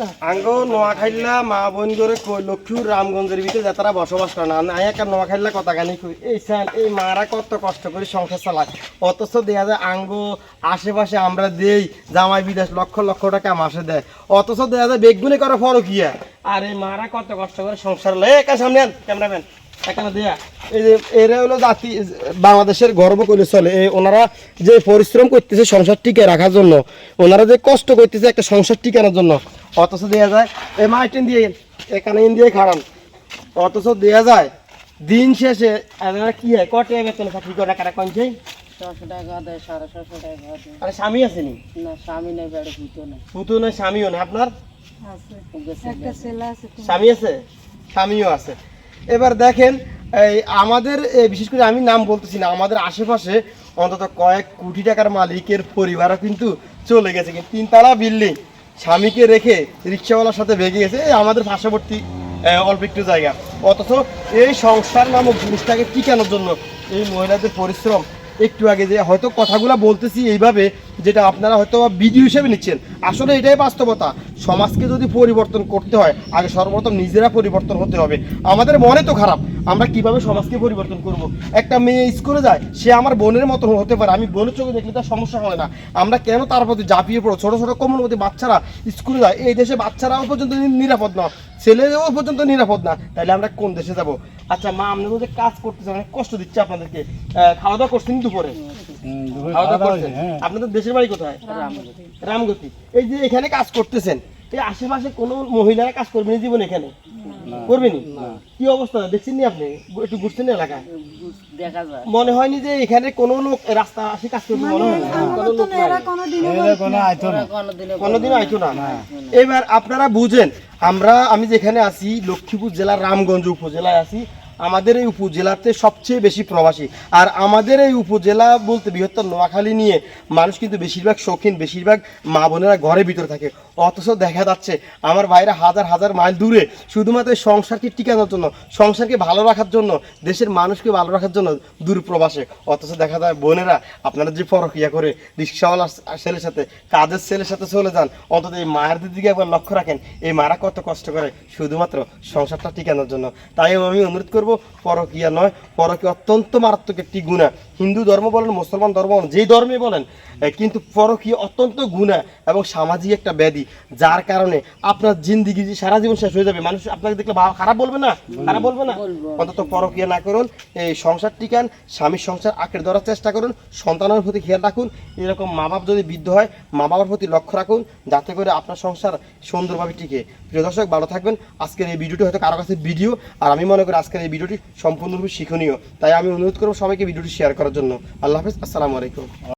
তো আঙ্গ নোয়াখাইলা মা বোন লক্ষ্মীর রামগঞ্জের ভিতরে বসবাস করে না। আমি একটা নোয়াখাইলা কথা গানি কই? এই স্যার, এই মারা কত কষ্ট করে সংসার চালায়। অথচ দেয়া যায় আঙ্গ আশেপাশে আমরা দেই, জামাই বিদেশ লক্ষ লক্ষ টাকা মাসে দেয়। অথচ দেয়া যায় করে আর এই মারা কত কষ্ট করে সংসার লে একা সামনে ক্যামেরাম্যান এরা হলো জাতি, বাংলাদেশের গর্ব করে চলে। ওনারা যে পরিশ্রম করতেছে সংসার টিকে রাখার জন্য, ওনারা যে কষ্ট করতেছে একটা সংসার টিকানোর জন্য অথচ দেওয়া যায় এই মাইটেন দিয়ে এখানে ইন্ডিয়ে খাড়ান। অথচ দেওয়া যায় দিন শেষে কি হয় কটে বেতন চাকরি করে কারা কনছে দেয় দেয়। আরে স্বামী আসেনি না? স্বামী নেই বেড়ে ভিতো নেই। পুতু নয় স্বামীও না আপনার? আছে। স্বামী আছে? স্বামীও আছে। এবার দেখেন এই আমাদের বিশেষ করে আমি নাম বলতেছি না আমাদের আশেপাশে অন্তত কয়েক কোটি টাকার মালিকের পরিবারও কিন্তু চলে গেছে কিন্তু তিনতলা বিল্ডিং। স্বামীকে রেখে রিক্সাওয়ালার সাথে ভেগে গেছে। এই আমাদের পার্শ্ববর্তী অল্প একটু জায়গা। অথচ এই সংসার নামক জিনিসটাকে টিকানোর জন্য এই মহিলাদের পরিশ্রম একটু আগে যে হয়তো কথাগুলো বলতেছি এইভাবে, যেটা আপনারা হয়তো ভিডিও হিসেবে নিচ্ছেন। আসলে এটাই বাস্তবতা। সমাজকে যদি পরিবর্তন করতে হয়, আগে সর্বপ্রথম নিজেরা পরিবর্তন হতে হবে। আমাদের মনে তো খারাপ। আমরা কীভাবে সমাজকে পরিবর্তন করব? একটা মেয়ে স্কুলে যায় সে আমার বোনের মতো হতে পারে। আমি বোনের চোখে দেখলে তার সমস্যা হয় না। আমরা কেন তার প্রতি ঝাঁপিয়ে পড়ো ছোট ছোট কোমলমতি বাচ্চারা স্কুলে যায় এই দেশে বাচ্চারাও পর্যন্ত নিরাপদ না ছেলেরাও পর্যন্ত নিরাপদ না। তাহলে আমরা কোন দেশে যাব? আচ্ছা মা আপনাদের যে কাজ করতেছে অনেক কষ্ট দিচ্ছে আপনাদেরকে। খাওয়া দাওয়া করছেন দুপুরে? খাওয়া দাওয়া করছেন? আপনাদের দেশের বাড়ি কোথায়? রামগতি। এই যে এখানে কাজ করতেছেন এই আশেপাশে কোনো মহিলারা কাজ করবেন জীবন এখানে? করবেনি? কি অবস্থা? দেখছেন নি আপনি? একটু ঘুরছেন না এলাকায় দেখা যায়। মনে হয়নি যে এখানে কোনো লোক রাস্তা আসে কাজ করবে মনে হয় না কোনো লোক নাই। ওরা কোনোদিনও কোনোদিনও আইতো না। এবার আপনারা বুঝেন আমরা আমি যেখানে আছি লক্ষ্মীপুর জেলার রামগঞ্জ উপজেলায় আছি আমাদের এই উপজেলাতে সবচেয়ে বেশি প্রবাসী। আর আমাদের এই উপজেলা বলতে বৃহত্তর নোয়াখালী নিয়ে মানুষ কিন্তু বেশিরভাগ শৌখিন, বেশিরভাগ মা বোনেরা ঘরের ভিতরে থাকে। অথচ দেখা যাচ্ছে আমার ভাইরা হাজার হাজার মাইল দূরে শুধুমাত্র সংসারকে টিকানোর জন্য, সংসারকে ভালো রাখার জন্য, দেশের মানুষকে ভালো রাখার জন্য দূর প্রবাসে। অথচ দেখা যায় বোনেরা আপনারা যে পরকিয়া করে, রিক্সাওয়ালা ছেলের সাথে, কাজের ছেলের সাথে চলে যান অন্তত এই মায়ের দিকে একবার লক্ষ্য রাখেন, এই মারা কত কষ্ট করে শুধুমাত্র সংসারটা টিকানোর জন্য। তাই আমি অনুরোধ করব পরকিয়া নয়। পরকিয়া অত্যন্ত মারাত্মক একটি গুণা। হিন্দু ধর্ম বলেন মুসলমান ধর্ম বলেন যেই ধর্মে বলেন কিন্তু পরকিয়া অত্যন্ত গুণা এবং সামাজিক একটা ব্যাধি যার কারণে আপনার জিন্দিগি যে সারা জীবন শেষ হয়ে যাবে। মানুষ আপনাকে দেখলে খারাপ বলবে না? খারাপ বলবে না? অন্তত পরকিয়া না করুন এই সংসার টিকান স্বামীর সংসার আঁকড়ে ধরার চেষ্টা করুন সন্তানের প্রতি খেয়াল রাখুন। এরকম মা বাপ যদি বৃদ্ধ হয় মা বাবার প্রতি লক্ষ্য রাখুন যাতে করে আপনার সংসার সুন্দরভাবে টিকে। প্রিয় দর্শক ভালো থাকবেন। আজকের এই ভিডিওটি হয়তো কারও কাছে ভিডিও আর আমি মনে করি আজকের এই ভিডিওটি সম্পূর্ণরূপে শিক্ষণীয়। তাই আমি অনুরোধ করব সবাইকে ভিডিওটি শেয়ার করার জন্য। আল্লাহ হাফিজ, আসসালামু আলাইকুম।